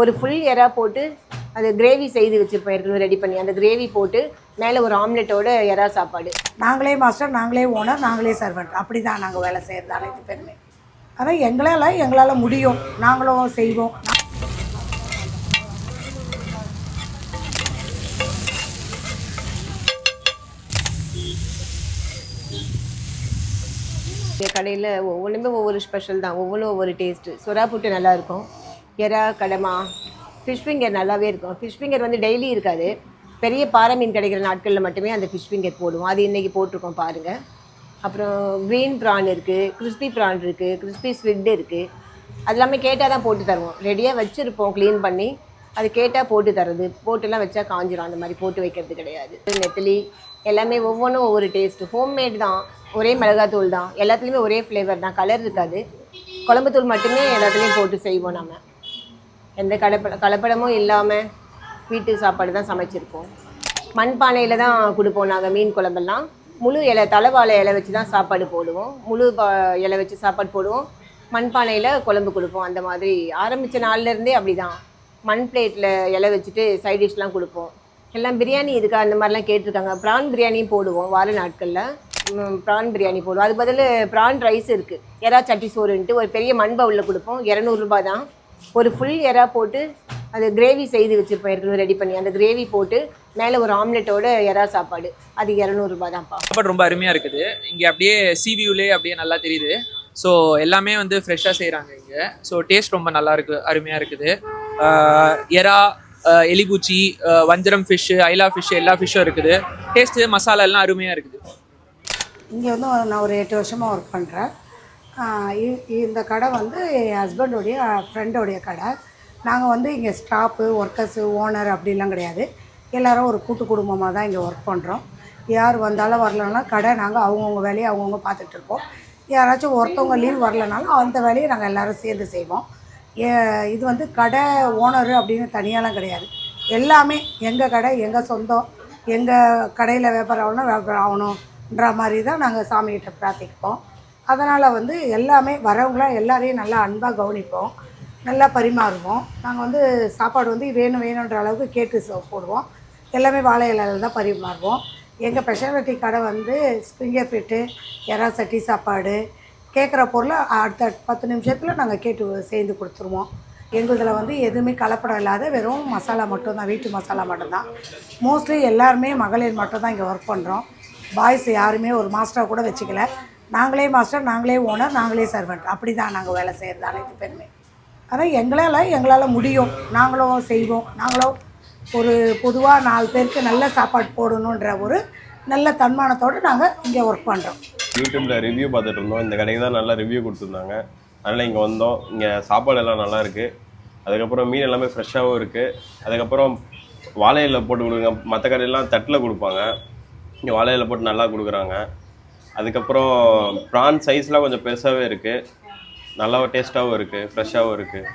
ஒரு ஃபுல் எறா போட்டு அது கிரேவி செய்து வச்சுருப்போம் ஏற்கனவே ரெடி பண்ணி. அந்த கிரேவி போட்டு மேலே ஒரு ஆம்லெட்டோட எறா சாப்பாடு. நாங்களே மாஸ்டர் நாங்களே ஓனர் நாங்களே சர்வெண்ட் அப்படி தான் நாங்கள் வேலை செய்கிறது அனைத்து பேருமே. அதான் எங்களால் எங்களால் முடியும். நாங்களும் செய்வோம். கடையில் ஒவ்வொன்றுமே ஒவ்வொரு ஸ்பெஷல் தான். ஒவ்வொன்றும் ஒவ்வொரு டேஸ்ட்டு சுறா புட்டு நல்லா கெரா கடமா? ஃபிஷ் ஃபிங்கர் நல்லாவே இருக்கும். ஃபிஷ் ஃபிங்கர் வந்து டெய்லி இருக்காது. பெரிய பாறை மீன் கிடைக்கிற நாட்களில் மட்டுமே அந்த ஃபிஷ் ஃபிங்கர் போடுவோம். அது இன்றைக்கி போட்டிருக்கோம் பாருங்கள் அப்புறம் க்ரீன் ப்ரான் இருக்குது கிறிஸ்பி ப்ரான் இருக்குது கிறிஸ்பி ஸ்விட் இருக்குது அது எல்லாமே கேட்டால் தான் போட்டு தருவோம். ரெடியாக வச்சுருப்போம் க்ளீன் பண்ணி. அது கேட்டால் போட்டு தர்றது. போட்டுலாம் வச்சா காஞ்சிரும். அந்த மாதிரி போட்டு வைக்கிறது கிடையாது. நெத்திலி எல்லாமே ஒவ்வொன்றும் ஒவ்வொரு டேஸ்ட்டு ஹோம்மேட் தான். ஒரே மிளகாத்தூள் தான். எல்லாத்துலேயுமே ஒரே ஃப்ளேவர் தான். கலர் இருக்காது. குழம்புத்தூள் மட்டுமே எல்லாத்துலேயும் போட்டு செய்வோம் நம்ம எந்த கலப்பட கலப்படமும் இல்லாமல் வீட்டு சாப்பாடு தான் சமைச்சிருக்கோம். மண்பானையில் தான் கொடுப்போம் நாங்கள் மீன் குழம்பெல்லாம். முழு இலை தலைவாழை இலை வச்சு தான் சாப்பாடு போடுவோம். முழு பா இலை வச்சு சாப்பாடு போடுவோம். மண்பானையில் குழம்பு கொடுப்போம். அந்த மாதிரி ஆரம்பித்த நாள்லேருந்தே அப்படி தான் மண் பிளேட்டில் இலை வச்சுட்டு சைட் டிஷ்லாம் கொடுப்போம். எல்லாம் பிரியாணி இருக்கா அந்த மாதிரிலாம் கேட்டிருக்காங்க. ப்ரான் பிரியாணியும் போடுவோம் வார நாட்களில். ப்ரான் பிரியாணி போடுவோம். அது பதில் ப்ரான் ரைஸ் இருக்குது எறா சட்டி சோறுன்ட்டு ஒரு பெரிய மண் பவுலில் கொடுப்போம். இரநூறுபா தான். ஒரு ஃபுல் எறா போட்டு அது கிரேவி செய்து வச்சுருப்போம் ஏற்கனவே ரெடி பண்ணி. அந்த கிரேவி போட்டு மேலே ஒரு ஆம்லெட்டோட எறா சாப்பாடு. அது இரநூறுபா தான்ப்பா சாப்பாடு ரொம்ப அருமையாக இருக்குது. இங்கே அப்படியே சி வியூலே அப்படியே நல்லா தெரியுது. ஸோ எல்லாமே வந்து ஃப்ரெஷ்ஷாக செய்கிறாங்க இங்கே. ஸோ டேஸ்ட் ரொம்ப நல்லா இருக்கு அருமையாக இருக்குது. எறா ஆஹ் வஞ்சரம் ஃபிஷ்ஷு ஐலா ஃபிஷ் எல்லா ஃபிஷ்ஷும் இருக்குது. டேஸ்ட்டு மசாலா எல்லாம் அருமையாக இருக்குது. இங்கே வந்து நான் ஒரு எட்டு வருஷமாக ஒர்க் பண்ணுறேன் இந்த கடை வந்து என் ஹஸ்பண்டோடைய ஃப்ரெண்டோடைய கடை. நாங்கள் வந்து இங்கே ஸ்டாஃபு ஒர்க்கர்ஸு ஓனர் அப்படிலாம் கிடையாது. எல்லோரும் ஒரு கூட்டு குடும்பமாக தான் இங்கே ஒர்க் பண்ணுறோம் யார் வந்தாலும் வரலனாலும் கடை நாங்கள் அவங்கவுங்க வேலையை அவங்கவுங்க பார்த்துட்ருக்கோம் யாராச்சும் ஒருத்தவங்க லீவ் வரலனாலும் அந்த வேலையை நாங்கள் எல்லாரும் சேர்ந்து செய்வோம். ஏ- இது வந்து கடை ஓனர் அப்படின்னு தனியாலாம் கிடையாது. எல்லாமே எங்கள் கடை எங்கள் சொந்தம் எங்கள் கடையில் வியாபாரம் ஆகணும் வியாபாரம் ஆகணுன்ற மாதிரி தான் நாங்கள் சாமிகிட்ட பிரார்த்திப்போம். அதனால் வந்து எல்லாமே வரவங்களாம் எல்லாரையும் நல்லா அன்பாக கவனிப்போம். நல்லா பரிமாறுவோம். நாங்கள் வந்து சாப்பாடு வந்து வேணும் வேணுன்ற அளவுக்கு கேட்டு போடுவோம். எல்லாமே வாழை இலையில தான் பரிமாறுவோம். எங்கள் ஸ்பெஷாலிட்டி கடை வந்து ஸ்பிங்கர் ஃபிட்டு எறா சட்டி சாப்பாடு கேட்குற பொருளை அடுத்த பத்து நிமிஷத்தில் நாங்கள் கேட்டு சேர்ந்து கொடுத்துருவோம். எங்களுதில் வந்து எதுவுமே கலப்படம் இல்லாத வெறும் மசாலா மட்டும்தான் வீட்டு மசாலா மட்டும்தான் மோஸ்ட்லி எல்லாருமே மகளிர் மட்டும்தான் இங்கே ஒர்க் பண்ணுறோம் பாய்ஸ் யாருமே ஒரு மாஸ்டராக கூட வச்சுக்கல. நாங்களே மாஸ்டர் நாங்களே ஓனர் நாங்களே சர்வெண்ட். அப்படி தான் நாங்கள் வேலை செய்கிறது அனைத்து பேருமே. ஆனால் எங்களால் எங்களால் முடியும். நாங்களும் செய்வோம். நாங்களும் ஒரு பொதுவாக நாலு பேருக்கு நல்ல சாப்பாடு போடணுன்ற ஒரு நல்ல தன்மானத்தோடு நாங்கள் இங்கே ஒர்க் பண்ணுறோம் யூடியூப்பில் ரிவ்யூ பார்த்துட்டு இருந்தோம். இந்த கடைக்கு தான் நல்லா ரிவ்யூ கொடுத்துருந்தாங்க. அதனால் இங்கே வந்தோம். இங்கே சாப்பாடு எல்லாம் நல்லா இருக்குது அதுக்கப்புறம் மீன் எல்லாமே ஃப்ரெஷ்ஷாகவும் இருக்குது அதுக்கப்புறம் வாழையில் போட்டு கொடுங்க. மற்ற கடையெல்லாம் தட்டில் கொடுப்பாங்க. இங்கே வாழையில போட்டு நல்லா கொடுக்குறாங்க. அதுக்கப்புறம் ப்ரான் சைஸ்லாம் கொஞ்சம் பெருசாகவே இருக்குது நல்லா டேஸ்ட்டாகவும் இருக்குது ஃப்ரெஷ்ஷாகவும் இருக்குது